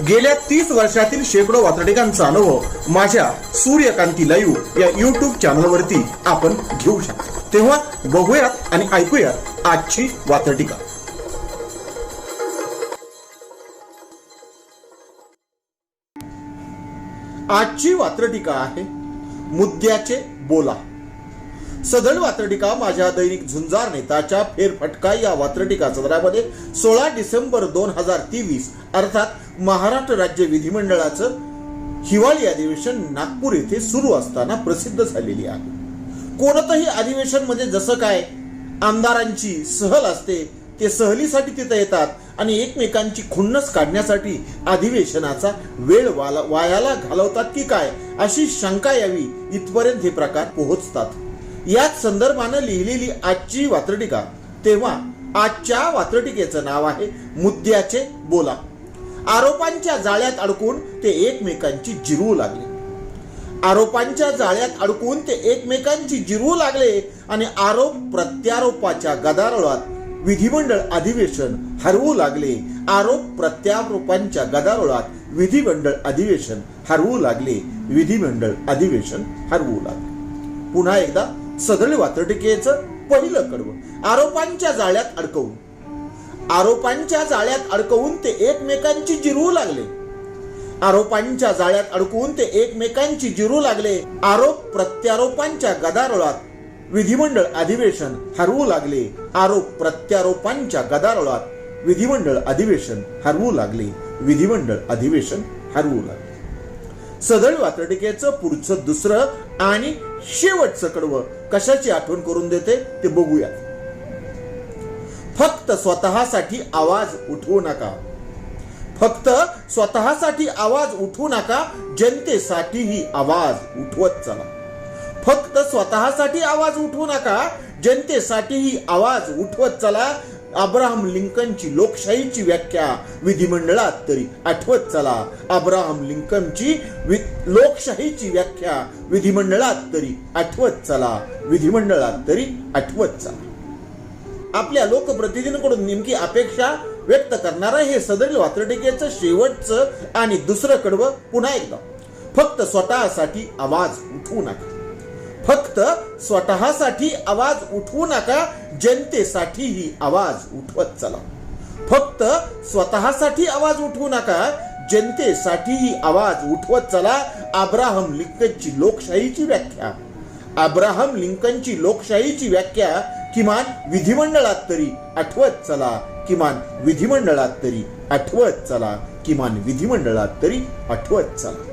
गेल्या तीस वर्षातील शेकडो वातडिकांचा अनुभव माझ्या सूर्यकांती लाईव्ह या युट्यूब चॅनलवरती आपण घेऊ शकतो. तेव्हा बघूयात आणि ऐकूयात आजची वातडिका आजची वात्रटिका आहे मुद्द्याचे बोला. सदर वात्रटिका माझ्या दैनिक झुंजार नेताच्या फेरफटका या वात्रटिका सदरामध्ये सोळा डिसेंबर दोन हजार तेवीस अर्थात महाराष्ट्र राज्य विधिमंडळाचं हिवाळी अधिवेशन नागपूर येथे सुरू असताना प्रसिद्ध झालेली आहे. कोणतंही अधिवेशन म्हणजे जसं काय आमदारांची सहल असते ते सहलीसाठी तिथे येतात आणि एकमेकांची खुन्नस काढण्यासाठी अधिवेशनाचा वेळ वाला- वायाला घालवतात की काय अशी शंका यावी इथपर्यंत हे प्रकार पोहोचतात. याच संदर्भानं लिहिलेली आजची वात्रटिका तेव्हा आजच्या वात्रटिकेचं नाव आहे मुद्द्याचे बोला. आरोपांच्या जाळ्यात अडकून ते एकमेकांची जिरवू लागले. आरोपांच्या जाळ्यात अडकून ते एकमेकांची जिरवू लागले आणि आरोप प्रत्यारोपाच्या गदारोळात विधिमंडळ अधिवेशन हरवू लागले. आरोप प्रत्यारोपांच्या गदारोळात विधिमंडळ अधिवेशन हरवू लागले. विधिमंडळ अधिवेशन हरवू लागले. पुन्हा एकदा सदळ वात्रटिकेचं पहिलं कडवं. आरोपांच्या जाळ्यात अडकवून. आरोपांच्या जाळ्यात अडकवून ते एकमेकांची जिरवू लागले. आरोपांच्या जाळ्यात अडकवून ते एकमेकांची जिरू लागले. आरोप प्रत्यारोपांच्या गदारोळात. विधिमंडळ अधिवेशन हरवू लागले. आरोप प्रत्यारोपांच्या गदारोळात. विधिमंडळ अधिवेशन हरवू लागले. विधिमंडळ अधिवेशन हरवू लागले. सदळ वातडिकेचं पुढचं दुसरं आणि शेवटचं कडवं कशाची आठवण करून देते ते बघूयात. फक्त स्वतःसाठी आवाज उठवू नका. फक्त स्वतःसाठी आवाज उठवू नका जनतेसाठीही आवाज उठवत चला. फक्त स्वतःसाठी आवाज उठवू नका जनतेसाठीही आवाज उठवत चला अब्राहम लिंकनची लोकशाहीची व्याख्या विधिमंडळात तरी आठवत चला. अब्राहम लिंकनची वि- लोकशाहीची व्याख्या विधिमंडळात तरी आठवत चला. विधिमंडळात तरी आठवत चला. आपल्या लोकप्रतिनिधींकडून नेमकी अपेक्षा व्यक्त करणारं हे सदरील वात्रटिकेचं शेवटचं आणि दुसरं कडवं पुन्हा एकदा. फक्त स्वतःसाठी आवाज उठवू नका. फक्त स्वतःसाठी आवाज उठवू नका जनतेसाठीही आवाज उठवत चला. फक्त स्वतःसाठी आवाज उठवू नका जनतेसाठीही आवाज उठवत चला. अब्राहम लिंकनची लोकशाहीची व्याख्या. अब्राहम लिंकनची लोकशाहीची व्याख्या किमान विधिमंडळात तरी आठवत चला. किमान विधिमंडळात तरी आठवत चला. किमान विधिमंडळात तरी आठवत चला.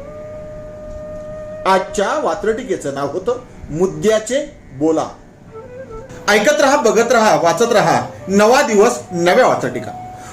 आजच्या वात्रटिकेचं नाव होतं मुद्द्याचे बोला. ऐकत रहा बघत रहा वाचत रहा. नवा दिवस नव्या वाचा टीका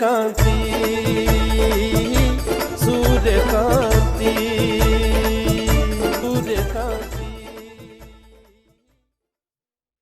कांती